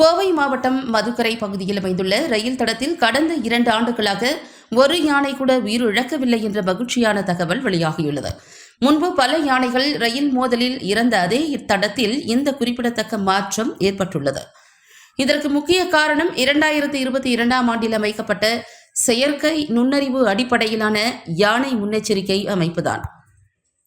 கோவை மாவட்டம் மதுக்கரை பகுதியில் அமைந்துள்ள ரயில் தடத்தில் கடந்த இரண்டு ஆண்டுகளாக ஒரு யானை கூட உயிரிழக்கவில்லை என்ற மகிழ்ச்சியான தகவல் வெளியாகியுள்ளது. முன்பு பல யானைகள் ரயில் மோதலில் இறந்த அதே இத்தடத்தில் இந்த குறிப்பிடத்தக்க மாற்றம் ஏற்பட்டுள்ளது. இதற்கு முக்கிய காரணம் இரண்டாயிரத்தி இருபத்தி இரண்டாம் ஆண்டில் அமைக்கப்பட்ட செயற்கை நுண்ணறிவு அடிப்படையிலான யானை முன்னெச்சரிக்கை அமைப்புதான்.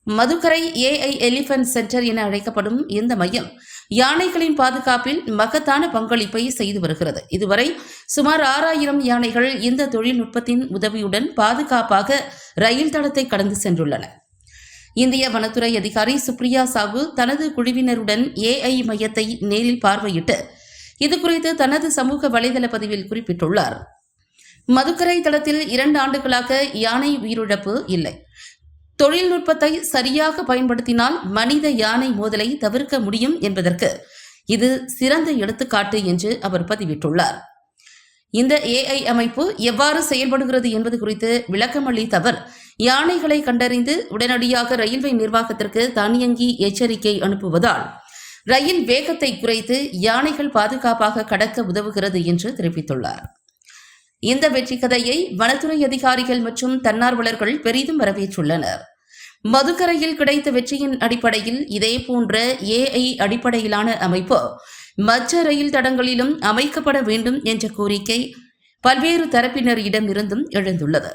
மதுக்கரை ஏஐ எலிபென்ட் சென்டர் என அழைக்கப்படும் இந்த மையம் யானைகளின் பாதுகாப்பில் மகத்தான பங்களிப்பை செய்து வருகிறது. இதுவரை சுமார் ஆறாயிரம் யானைகள் இந்த தொழில்நுட்பத்தின் உதவியுடன் பாதுகாப்பாக ரயில் தடத்தை கடந்து சென்றுள்ளன. இந்திய வனத்துறை அதிகாரி சுப்ரியா சாகு தனது குழுவினருடன் ஏஐ மையத்தை நேரில் பார்வையிட்டு இதுகுறித்து தனது சமூக வலைதள பதிவில் குறிப்பிட்டுள்ளார். மதுக்கரை தளத்தில் இரண்டு ஆண்டுகளாக யானை உயிரிழப்பு இல்லை. தொழில்நுட்பத்தை சரியாக பயன்படுத்தினால் மனித யானை மோதலை தவிர்க்க முடியும் என்பதற்கு இது சிறந்த எடுத்துக்காட்டு என்று அவர் பதிவிட்டுள்ளார். இந்த ஏஐ அமைப்பு எவ்வாறு செயல்படுகிறது என்பது குறித்து விளக்கமளித்த அவர் யானைகளை கண்டறிந்து உடனடியாக ரயில்வே நிர்வாகத்திற்கு தானியங்கி எச்சரிக்கை அனுப்புவதால் ரயில் வேகத்தை குறைத்து யானைகள் பாதுகாப்பாக கடக்க உதவுகிறது என்று தெரிவித்துள்ளார். இந்த வெற்றி கதையை வனத்துறை அதிகாரிகள் மற்றும் தன்னார்வலர்கள் பெரிதும் வரவேற்றுள்ளனர். மதுக்கரையில் கிடைத்த வெற்றியின் அடிப்படையில் இதேபோன்ற ஏஐ அடிப்படையிலான அமைப்பு மற்ற ரயில் தடங்களிலும் அமைக்கப்பட வேண்டும் என்ற கோரிக்கை பல்வேறு தரப்பினரிடமிருந்தும் எழுந்துள்ளது.